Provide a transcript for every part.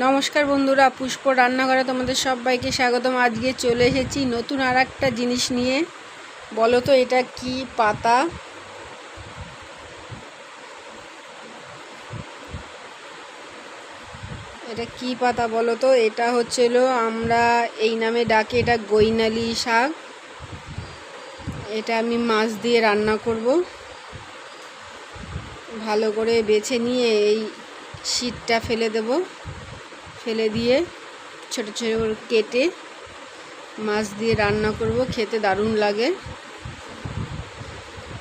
নমস্কার বন্ধুরা, পুষ্প রান্নাঘরে তোমাদের সবাইকে স্বাগতম। আজকে চলে এসেছি নতুন আর একটা জিনিস নিয়ে। বলো তো, এটা কি পাতা? এটা কি পাতা বলো তো? এটা হচ্ছিল আমরা, এই নামে ডাকে এটা গৈনালি শাক। এটা আমি মাছ দিয়ে রান্না করব। ভালো করে বেছে নিয়ে এই শীতটা ফেলে দেব। ফেলে দিয়ে ছোট ছোট করে কেটে মাছ দিয়ে রান্না করব, খেতে দারুণ লাগে।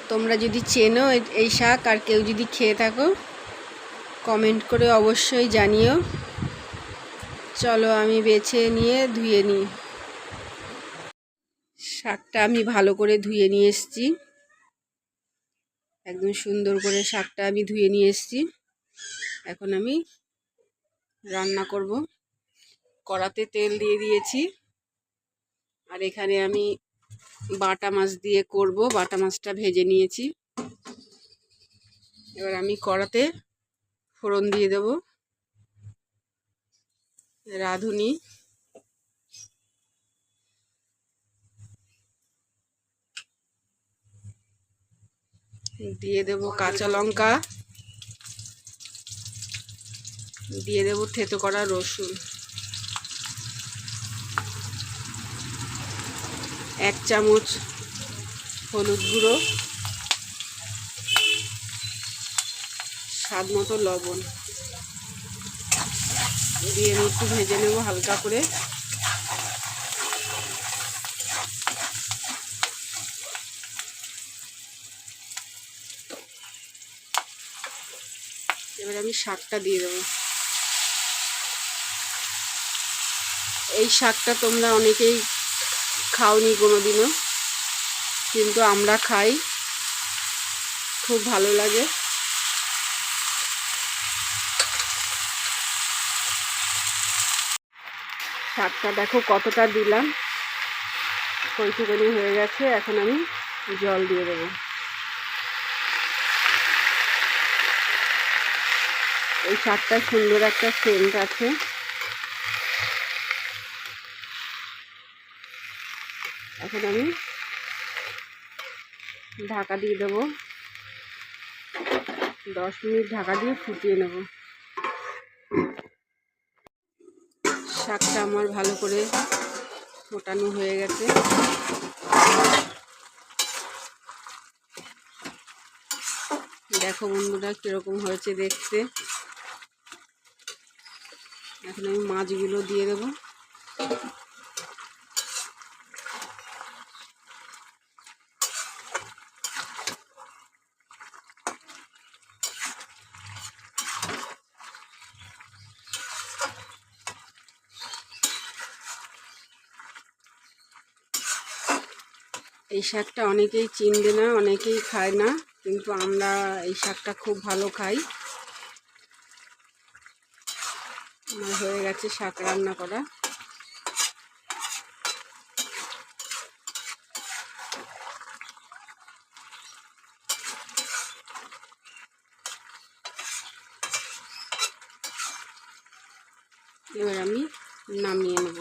তোমরা যদি চেনো এই শাক আর কেউ যদি খেয়ে থাকো কমেন্ট করে অবশ্যই জানিও। চলো আমি বেছে নিয়ে ধুয়ে নিই। শাকটা আমি ভালো করে ধুয়ে নিয়ে এসেছি। একদম সুন্দর করে শাকটা আমি ধুয়ে নিয়ে এসেছি। এখন আমি রান্না করব। কড়াতে তেল দিয়ে দিয়েছি। আর এখানে আমি বাটা মাছ দিয়ে করব। বাটা মাছটা ভেজে নিয়েছি। এবার আমি কড়াতে ফোড়ন দিয়ে দেব। রাঁধুনি। দিয়ে দেব কাঁচা লঙ্কা। দিয়ে দেব থেতো করা রসুন। এক চামচ হলুদ গুঁড়ো। স্বাদ মতো লবণ। দিয়ে একটু ভেজে নেব হালকা করে। এবার আমি শাকটা দিয়ে দেবো। এই শাকটা তোমরা অনেকেই খাওনি কোনো দিনও কিন্তু আমরা খাই। খুব ভালো লাগে। শাকটা দেখো কতটা দিলাম। কইটুকানি হয়ে গেছে, এখন আমি জল দিয়ে দেবো। এই শাকটা সুন্দর একটা সেন্ট আছে। এখন আমি ঢাকা দিয়ে দেবো। দশ মিনিট ঢাকা দিয়ে ফুটিয়ে নেব। শাকটা আমার ভালো করে ফোটানো হয়ে গেছে। দেখো বন্ধুরা কীরকম হয়েছে দেখতে। এখন আমি মাছগুলো দিয়ে দেবো। এই শাকটা অনেকেই চিনবে না, অনেকেই খায় না, কিন্তু আমরা এই শাকটা খুব ভালো খাই। আমার হয়ে গেছে শাক রান্না করা। এবার আমি নামিয়ে নেব।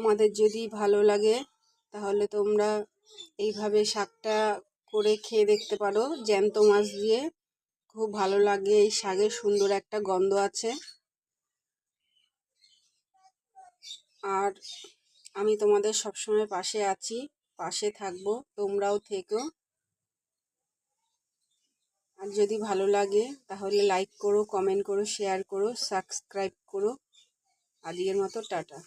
তোমাদের যদি ভালো লাগে, তাহলে তোমরা এইভাবে শাকটা করে খেয়ে দেখতে পারো। জ্যান্ত মাছ দিয়ে খুব ভালো লাগে, এই শাকের সুন্দর একটা গন্ধ আছে। আর আমি তোমাদের সবসময় পাশে আছি, পাশে থাকব, তোমরাও থেকো। আর যদি ভালো লাগে, তাহলে লাইক করো কমেন্ট করো শেয়ার করো সাবস্ক্রাইব করো। আজকের মতো টাটা।